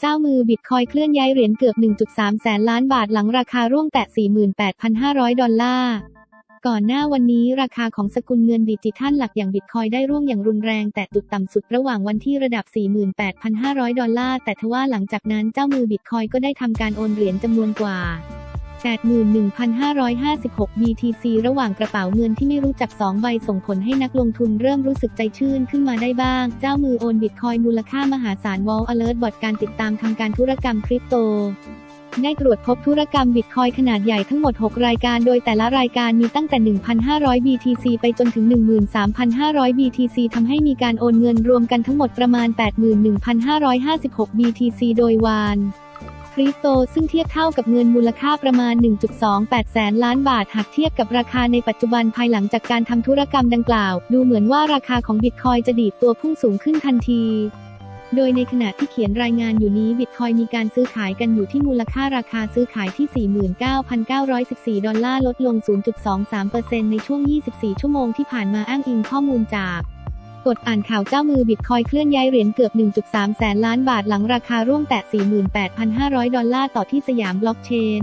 เจ้ามือบิตคอยเคลื่อนย้ายเหรียญเกือบ 1.3 แสนล้านบาทหลังราคาร่วงแตะ 48,500 ดอลลาร์ก่อนหน้าวันนี้ราคาของสกุลเงินดิจิทัลหลักอย่างบิตคอยได้ร่วงอย่างรุนแรงแต่จุดต่ำสุดระหว่างวันที่ระดับ 48,500 ดอลลาร์แต่ทว่าหลังจากนั้นเจ้ามือบิตคอยก็ได้ทำการโอนเหรียญจำนวนกว่า 81,556 BTC ระหว่างกระเป๋าเงินที่ไม่รู้จัก 2 ใบส่งผลให้นักลงทุนเริ่มรู้สึกใจชื่นขึ้นมาได้บ้าง เจ้ามือโอนบิตคอยมูลค่ามหาศาล Wall Alert บอทการติดตามทำการธุรกรรมคริปโต ได้ตรวจพบธุรกรรมบิตคอยขนาดใหญ่ทั้งหมด 6 รายการโดยแต่ละรายการมีตั้งแต่ 1,500 BTC ไปจนถึง 13,500 BTC ทำให้มีการโอนเงินรวมกันทั้งหมดประมาณ 81,556 BTC โดยวาน คริปโตซึ่งเทียบเท่ากับเงินมูลค่าประมาณ 1.28 แสนล้านบาทหากเทียบกับราคาในปัจจุบันภายหลังจากการทำธุรกรรมดังกล่าว ดูเหมือนว่าราคาของบิตคอยจะดีดตัวพุ่งสูงขึ้นทันทีโดยในขณะที่เขียนรายงานอยู่นี้บิตคอยมีการซื้อขายกันอยู่ที่มูลค่าราคาซื้อขายที่ 49,914 ดอลลาร์ลดลง 0.23%ในช่วง 24 ชั่วโมงที่ผ่านมาอ้างอิงข้อมูลจาก กดอ่านข่าวเจ้ามือบิตคอยเคลื่อนย้ายเหรียญเกือบ 1.3 แสนล้านบาทหลังราคาร่วงแตะ48,500 ดอลลาร์ต่อที่สยามบล็อกเชน